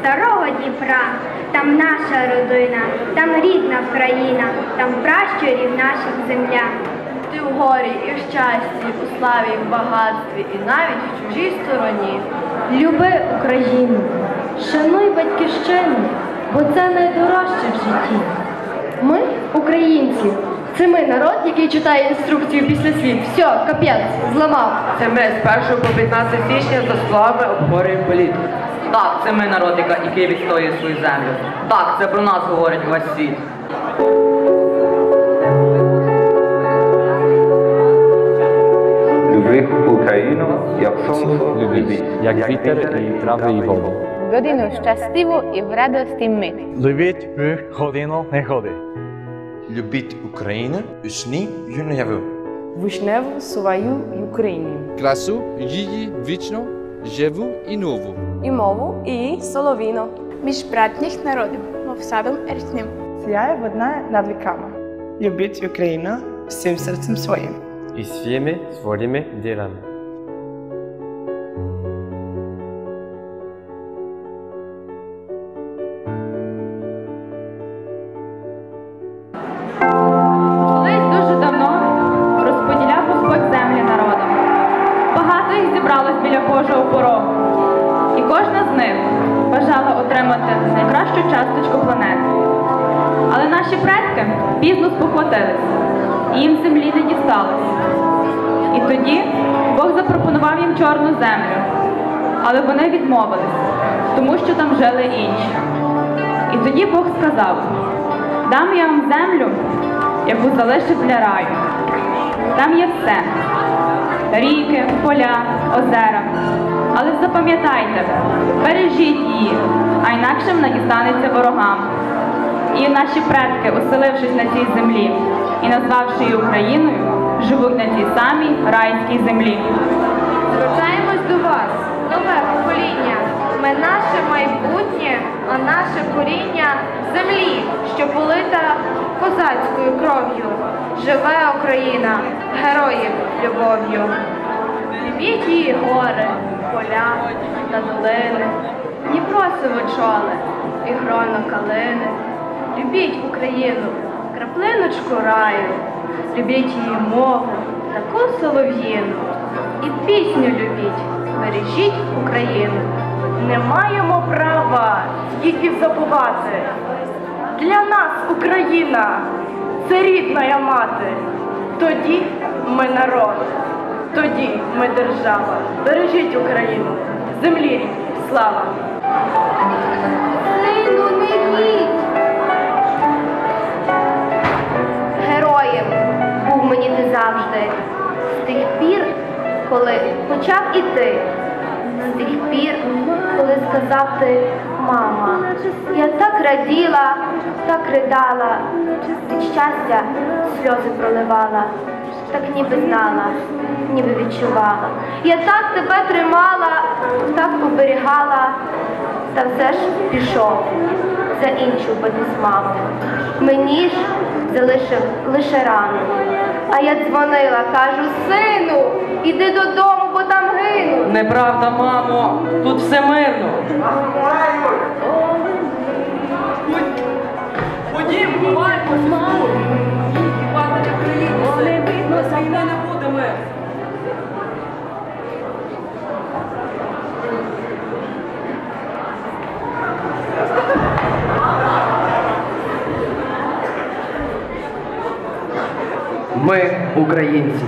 старого Дніпра, там наша родина, там рідна Вкраїна, там пращурів наших земля. Ти в горі і в щасті, у славі і в багатстві, і навіть в чужій стороні. Люби Україну, шануй батьківщину, бо це найдорожче в житті. Ми, українці, це ми народ, який читає інструкцію після слів. Все, капець, зламав. Це ми з 1 по 15 січня за сплави обговорюємо політику. Так, це ми народ, який відстоює свою землю. Так, це про нас говорить весь світ. Люби Україну, як сонце любить. як вітер і трави і воду. Godinu šťastivú i v radosti my. Любіть ви годину негоди. Любіть Україну у сні й наяву. Вишневу свою Україні. Красу її вічно, живу і нову. І мову, і соловіно. Між братніх народів, мов садом річним. Сіяє одна над віками. Любіть Україну всім серцем своїм. І своїми своїми ділами. Зібралось біля Божого порогу. І кожна з них бажала отримати найкращу часточку планети. Але наші предки пізно спохватились, і їм землі не дісталось. І тоді Бог запропонував їм чорну землю. Але вони відмовились, тому що там жили інші. І тоді Бог сказав: дам я вам землю, яку залишив для раю. Там є все: ріки, поля, озера. Але запам'ятайте, бережіть її, а інакше вона дістанеться ворогам. І наші предки, оселившись на цій землі і назвавши її Україною, живуть на цій самій райській землі. Звертаємось до вас, нове покоління. Ми наше майбутнє, а наше коріння землі, що полита козацькою кров'ю. Живе Україна, героїв любов'ю. Любіть її гори, поля та долини, Дніпро сивочоле і гроно калини. Любіть Україну, краплиночку раю, любіть її мову, таку солов'їну. І пісню любіть, бережіть Україну. Не маємо права її забувати. Для нас Україна це рідна мати. Тоді ми народ, тоді ми держава. Бережіть Україну, землі рідні, слава! Сину, не їдь! Героєм був мені ти завжди. З тих пір, коли почав іти, коли мама, я так раділа, так ридала, від щастя сльози проливала, так ніби знала, ніби відчувала. Я так тебе тримала, так оберігала, та все ж пішов за іншу батисмаву. Мені ж залишив лише рану. А я дзвонила, кажу, сину, іди додому, бо там гину. Неправда, мамо, тут все мирно. Ходім, ховаймося тут. Хіба не країни, без війни не буде мир. Ми українці,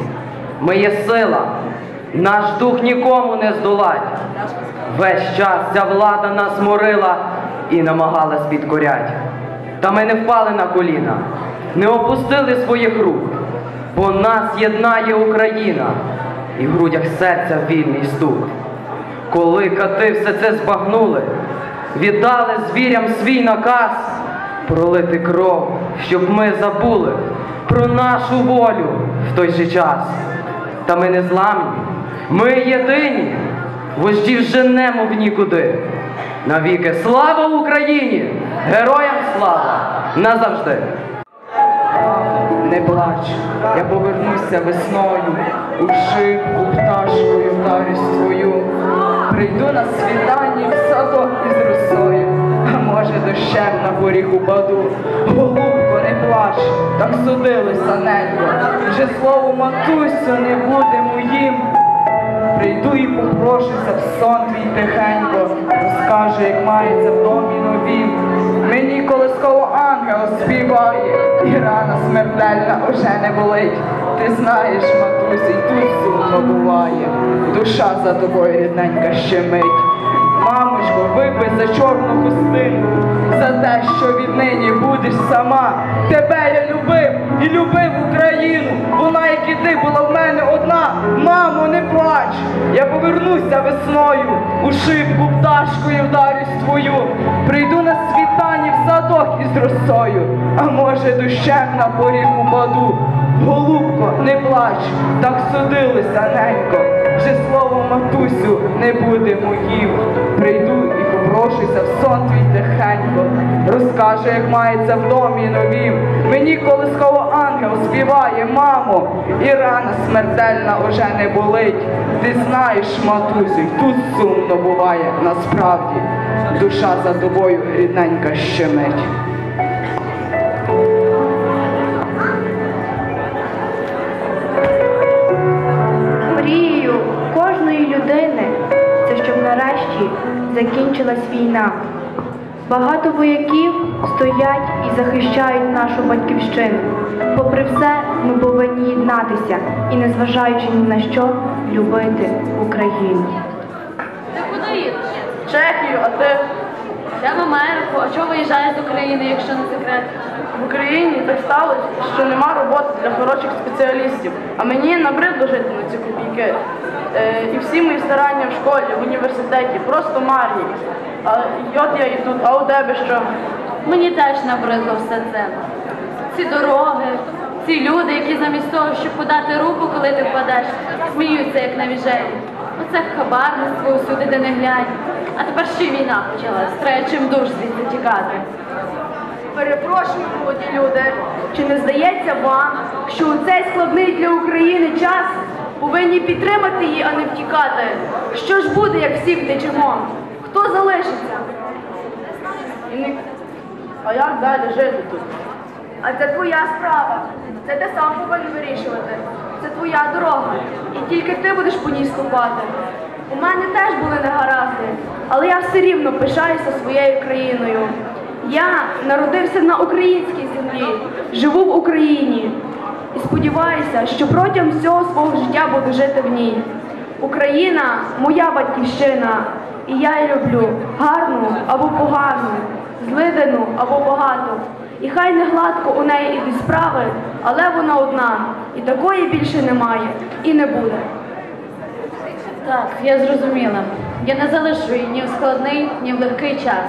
ми є сила, наш дух нікому не здолать. Весь час ця влада нас морила і намагалась підкорять. Та ми не впали на коліна, не опустили своїх рук, бо нас єднає Україна і в грудях серця вільний стук. Коли кати все це збагнули, віддали звірям свій наказ пролити кров, щоб ми забули про нашу волю в той же час. Та ми не зламні, ми єдині, вождів женемо в нікуди. Навіки слава Україні! Героям слава! Назавжди! Не плач, я повернуся весною, у шибку пташкою вдарюсь твою. Прийду на світанні в садок із росою, а може дощем на поріг упаду. Голубко, не плач, так судилося ненько, вже слово матусю не буде моїм. Прийду і попрошуся в сон твій тихенько, розкажу, як мається в домі новім. Мені колисково ангел співає, і рана смертельна уже не болить. Ти знаєш, матусі, тут сумно буває, душа за тобою рідненька щемить. Мамочко, випий за чорну хустину, за те, що віднині будеш сама. Тебе я любив і любив Україну. Ти, була в мене одна. Мамо, не плач, я повернуся весною, у шибку пташкою вдарюсь твою. Прийду на світанні в садок із росою, а може дощем на поріг упаду. Голубко, не плач, так судилося ненько, вже слово матусю не буде моїм. Прийду і попрошуся в сон твій тихенько, розкажу, як мається в домі новім. Мені колисково ангел співає, мамо, і рана смертельна уже не болить. Ти знаєш, матусю, тут сумно буває насправді. Душа за тобою рідненька щемить. Мрією кожної людини це щоб нарешті закінчилась війна. Багато вояків стоять і захищають нашу батьківщину. Попри все, ми повинні єднатися і, незважаючи ні на що, любити Україну. Ти куди їдеш? Чехію, а ти? Я в Америку. А чого виїжджаєш з України, якщо не секрет? В Україні так сталося, що нема роботи для хороших спеціалістів, а мені набридло жити на ці копійки. Е, і всі мої старання в школі, в університеті, просто марні. А, і от я і тут, а у тебе що? Мені теж набридло все це. Ці дороги, ці люди, які замість того, щоб подати руку, коли ти впадеш, сміються, як на віжелі. Оце хабарництво усюди, де не глянь. А тепер ще й війна почалась. Треба чим душ звідси тікати. Перепрошую, молоді люди, чи не здається вам, що у цей складний для України час повинні підтримати її, а не втікати? Що ж буде, як всі втечемо? Хто залишиться? А як далі жити тут? А це твоя справа. Це ти сам повинен вирішувати. Це твоя дорога. І тільки ти будеш по ній ступати. У мене теж були негаразди, але я все рівно пишаюся своєю країною. Я народився на українській землі, живу в Україні і сподіваюся, що протягом всього свого життя буду жити в ній. Україна моя батьківщина, і я її люблю гарну або погану, злидену або багату. І хай не гладко у неї ідуть справи, але вона одна, і такої більше немає і не буде. Так, я зрозуміла. Я не залишу її ні в складний, ні в легкий час.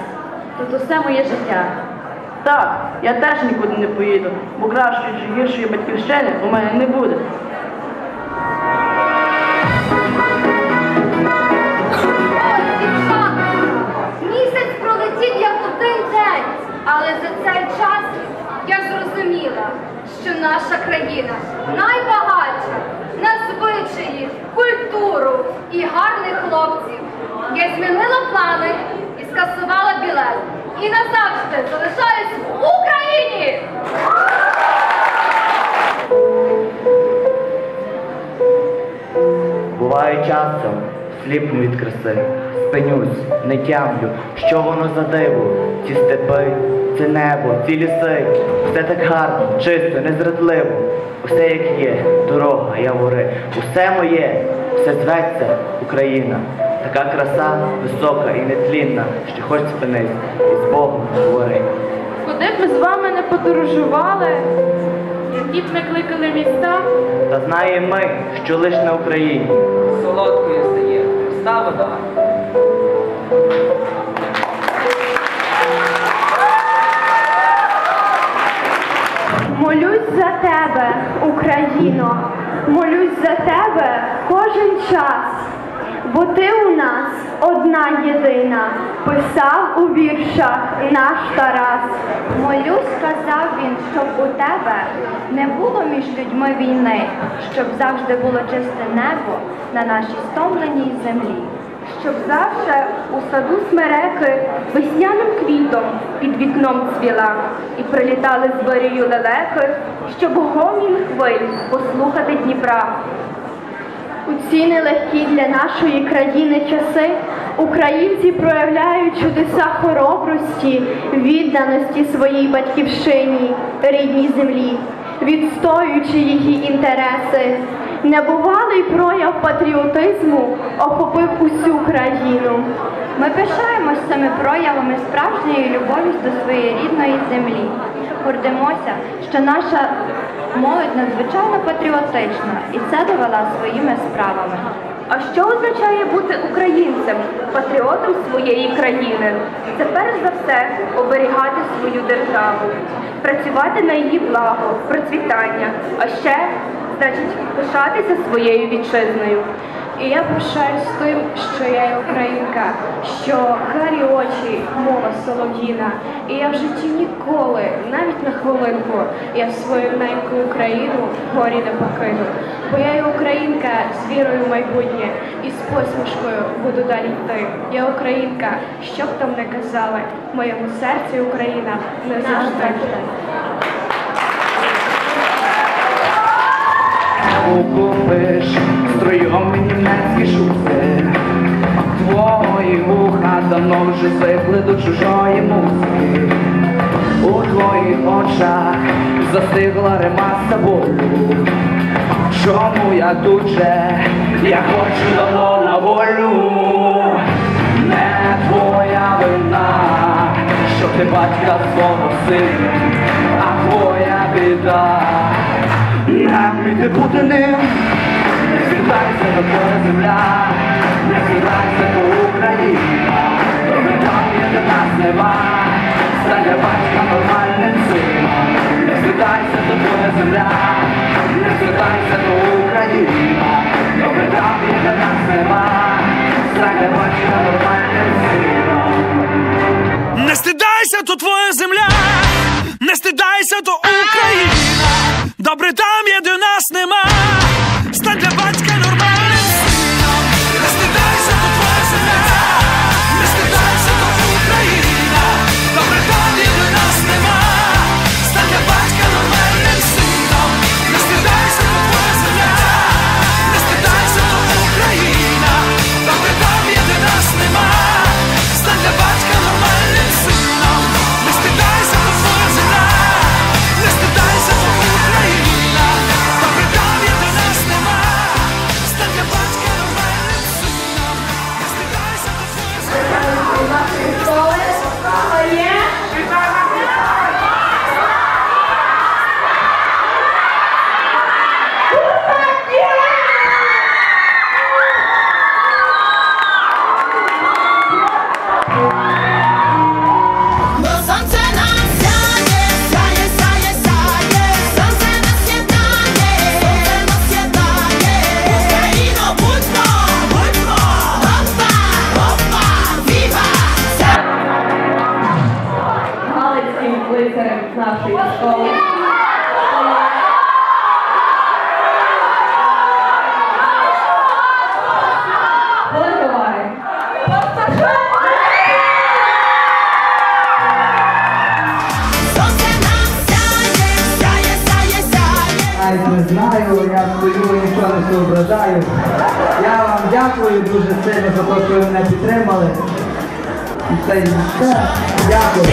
Тут усе моє життя. Так, я теж нікуди не поїду, бо кращої чи гіршої батьківщини у мене не буде. Але за цей час я зрозуміла, що наша країна найбагатша на звичаї, культуру і гарних хлопців. Я змінила плани і скасувала білет. І назавжди залишаюсь в Україні! Буває часом, сліпну від краси, спинюсь, не тямлю, що воно за диво, ці степи, це небо, ці ліси, все так гарно, чисто, незрадливо, усе як є, дорога, явори, усе моє, все зветься Україна. Така краса висока і нетлінна, що хоч спинись, і з Богом говори. Куди б ми з вами не подорожували, які б ми кликали міста, Та знаємо ми, що лиш на Україні. Солодкою стає пуста. Молюсь за тебе, Україно, молюсь за тебе кожен час, бо ти у нас одна єдина, писав у віршах наш Тарас. Молюсь, сказав він, щоб у тебе не було між людьми війни, щоб завжди було чисте небо на нашій стомленій землі. Щоб завше у саду смереки весняним квітом під вікном цвіла, і прилітали з вирію лелеки, щоб гомін хвиль послухати Дніпра. У ці нелегкі для нашої країни часи українці проявляють чудеса хоробрості, відданості своїй батьківщині, рідній землі, відстоюючи її інтереси. Небувалий прояв патріотизму охопив усю країну. Ми пишаємось цими проявами справжньої любові до своєї рідної землі. Гордимося, що наша молодь надзвичайно патріотична і це довела своїми справами. А що означає бути українцем, патріотом своєї країни? Це перш за все оберігати свою державу, працювати на її благо, процвітання, а ще значить пишатися своєю вітчизною. І я пишаюсь тим, що я є українка, що карі очі, мова солов'їна. І я в житті ніколи, навіть на хвилинку, я свою неньку Україну горі не покину. Бо я є українка з вірою в майбутнє і з посмішкою буду далі йти. Я українка, що б там не казали, в моєму серці Україна не завжди. Купиш. Стройомі німецькі шуси Твої вуха давно вже звикли до чужої музики. У твоїх очах застигла ремаса болю. Чому я тут же, я хочу давно на волю. Не твоя вина, що ти батька свого сина, а твоя біда вміти бути ним, не звертайся до твоя земля, не звертайся до Україна, є для нас нема, стань для батька нормальним сином, не звертайся до твоя земля, не звертайся до Україна, є для нас нема, стань батька нормальним сином. Не стидайся, то твоя земля, не стидайся, то Бо сонце не ображаю. Я вам дякую дуже сильно за те, що ви мене підтримали. І це і все. Дякую.